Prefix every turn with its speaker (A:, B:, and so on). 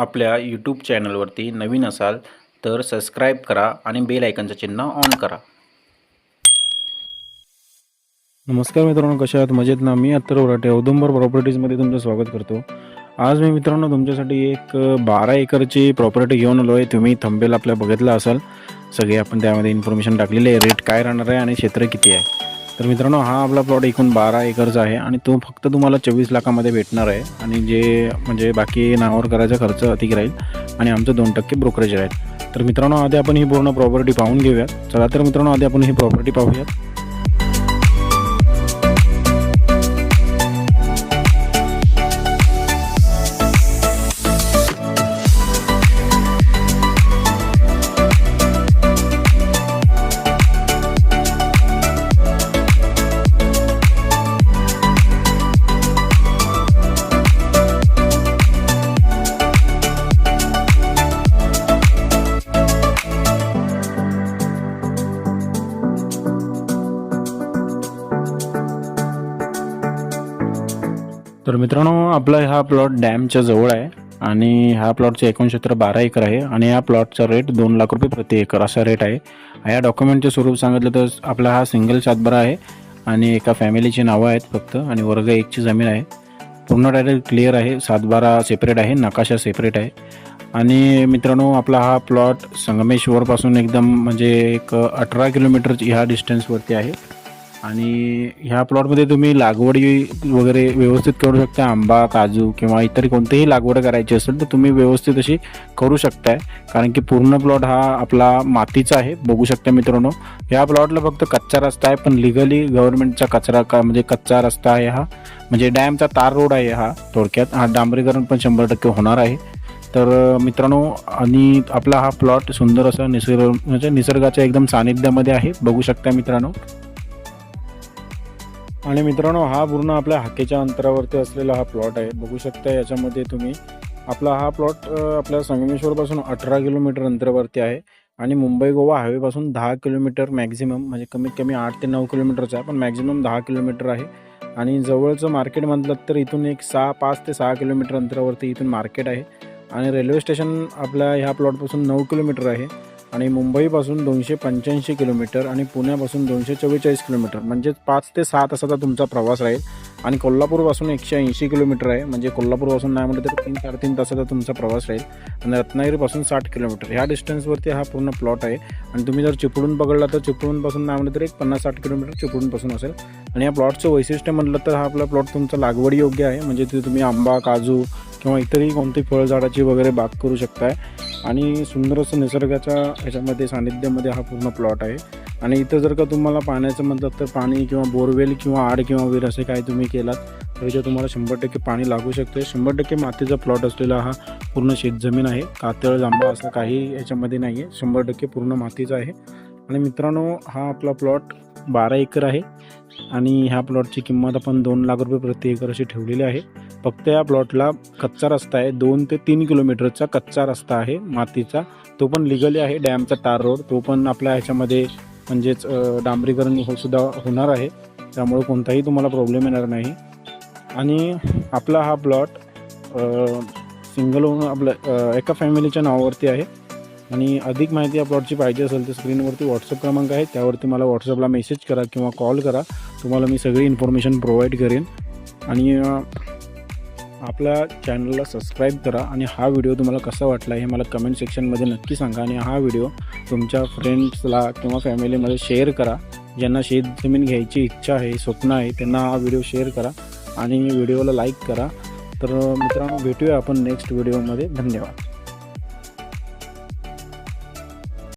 A: आपल्या यूट्यूब चॅनलवरती नवीन असाल तर सबस्क्राईब करा आणि बेल आयकनचं चिन्ह ऑन करा.
B: नमस्कार मित्रांनो कशा आहात? मजेत ना? मी अत्तर वराटे औदुंबर प्रॉपर्टीजमध्ये तुमचं स्वागत करतो. आज मी मित्रांनो तुमच्यासाठी एक बारा एकरची प्रॉपर्टी घेऊन आलो आहे. तुम्ही थंबेल आपल्या बघितलं असाल. सगळे आपण त्यामध्ये इन्फॉर्मेशन टाकलेली आहे. रेट काय राहणार आहे आणि क्षेत्र किती आहे? तर मित्रांनो हा आपला प्लॉट एकूण बारा एकरचा आहे आणि तो फक्त तुम्हाला चोवीस लाखामध्ये भेटणार आहे. आणि जे म्हणजे बाकी नावावर करायचा खर्च अधिक राहील आणि आमचं दोन टक्के ब्रोकरेज राहील. तर मित्रांनो आधी आपण ही पूर्ण प्रॉपर्टी पाहून घेऊयात. चला तर मित्रांनो आधी आपण ही प्रॉपर्टी पाहूयात. तर मित्रांनो आपला हा प्लॉट डॅमच्या जवळ आहे आणि ह्या प्लॉटचं एकूण क्षेत्र बारा एकर आहे आणि या प्लॉटचा रेट दोन लाख रुपये प्रति एकर असा रेट आहे. या डॉक्युमेंटचे स्वरूप सांगितलं तर आपला हा सिंगल सातबारा आहे आणि एका फॅमिलीची नावं आहेत फक्त आणि वर्ग एकची जमीन आहे. पूर्ण डायरेक्ट क्लिअर आहे सातबारा सेपरेट आहे नकाशा सेपरेट आहे. आणि मित्रांनो आपला हा प्लॉट संगमेश्वरपासून एकदम म्हणजे एक अठरा किलोमीटर ह्या डिस्टन्सवरती आहे. आणि ह्या प्लॉटमध्ये तुम्ही लागवडी वगैरे व्यवस्थित करू शकता आंबा काजू किंवा इतर कोणतीही लागवड करायची असेल तर तुम्ही व्यवस्थित अशी करू शकताय. कारण की पूर्ण प्लॉट हा आपला मातीचा आहे बघू शकता मित्रांनो. ह्या प्लॉटला फक्त कच्चा रस्ता आहे पण लिगली गव्हर्नमेंटचा कचरा का म्हणजे कच्चा रस्ता आहे हा. म्हणजे डॅमचा तार रोड आहे हा थोडक्यात. हा डांबरीकरण पण शंभर टक्के होणार आहे. तर मित्रांनो आणि आपला हा प्लॉट सुंदर असा निसर्ग म्हणजे निसर्गाच्या एकदम सानिध्यामध्ये आहे. बघू शकता मित्रांनो. आणि मित्रांनो हा पूर्ण आपल्या हाकेच्या अंतरावरती असलेला हा प्लॉट आहे. बघू शकता याच्यामध्ये तुम्ही आपला हा प्लॉट आपल्या संगमेश्वरपासून अठरा किलोमीटर अंतरावरती आहे आणि मुंबई गोवा हायवेपासून दहा किलोमीटर मॅक्झिमम म्हणजे कमीत कमी आठ ते नऊ किलोमीटरचा आहे पण मॅक्झिमम दहा किलोमीटर आहे. आणि जवळचं मार्केट म्हटलं तर इथून एक सहा पाच ते सहा किलोमीटर अंतरावरती इथून मार्केट आहे. आणि रेल्वे स्टेशन आपल्या ह्या प्लॉटपासून नऊ किलोमीटर आहे. आणि मुंबईपासून दोनशे पंच्याऐंशी किलोमीटर आणि पुण्यापासून दोनशे चव्वेचाळीस किलोमीटर. म्हणजेच पाच ते सहा तासाचा तुमचा प्रवास राहील. आणि कोल्हापूरपासून एकशे ऐंशी किलोमीटर आहे. म्हणजे कोल्हापूरपासून नाही म्हटलं तर तीन साडेतीन तासाचा तुमचा प्रवास राहील. आणि रत्नागिरीपासून साठ किलोमीटर. ह्या डिस्टन्सवरती हा पूर्ण प्लॉट आहे. आणि तुम्ही जर चिपळूण पकडला तर चिपळूणपासून नाही म्हटलं तर एक पन्नास साठ किलोमीटर चिपळूणपासून असेल. आणि या प्लॉटचं वैशिष्ट्य म्हटलं तर हा आपला प्लॉट तुमचा लागवड योग्य आहे. म्हणजे तिथे तुम्ही आंबा काजू किंवा इतरही कोणती फळझाडाची वगैरे बाग करू शकताय. आणि सुंदर असं निसर्गाच्या ह्याच्यामध्ये सानिध्यामध्ये हा पूर्ण प्लॉट आहे. आणि इथं जर का तुम्हाला पाण्याचं म्हटलं तर पाणी किंवा बोरवेल किंवा आड किंवा विहीर असे काही तुम्ही केलात तर इथे तुम्हाला शंभर टक्के पाणी लागू शकते शंभर टक्के मातीचा प्लॉट असलेला हा पूर्ण शेतजमीन आहे. कातळ जांभा असं काही याच्यामध्ये नाही आहे शंभर टक्के पूर्ण मातीचा आहे. आणि मित्रांनो हा आपला प्लॉट बारा एकर आहे. आणि ह्या प्लॉटची किंमत आपण दोन लाख रुपये प्रति एकर अशी ठेवलेली आहे. फक्त या प्लॉटला कच्चा रस्ता आहे. दोन ते तीन किलोमीटरचा कच्चा रस्ता आहे मातीचा. तो पण लिगली आहे. डॅमचा तार रोड. तो पण आपल्या ह्याच्यामध्ये म्हणजेच डांबरीकरण हो सुद्धा होणार आहे. त्यामुळे कोणताही तुम्हाला प्रॉब्लेम येणार नाही. आणि आपला हा प्लॉट सिंगल ओन आपलं एका फॅमिलीच्या नावावरती आहे. आणि अधिक माहिती या प्लॉटची पाहिजे असेल तर स्क्रीनवरती व्हॉट्सअप क्रमांक आहे. त्यावरती मला व्हॉट्सअपला मेसेज करा किंवा कॉल करा. तुम्हाला मी सगळी इन्फॉर्मेशन प्रोव्हाइड करेन. आणि आपल्या चॅनलला सबस्क्राईब करा आणि हा व्हिडिओ तुम्हाला कसा वाटला हे मला कमेंट सेक्शनमध्ये नक्की सांगा. आणि हा व्हिडिओ तुमच्या फ्रेंड्सला किंवा फॅमिलीमध्ये शेअर करा. ज्यांना शेत जमीन घ्यायची इच्छा आहे स्वप्न आहे त्यांना हा व्हिडिओ शेअर करा. आणि व्हिडिओला लाईक करा. तर मित्रांनो भेटूया आपण नेक्स्ट व्हिडिओमध्ये धन्यवाद.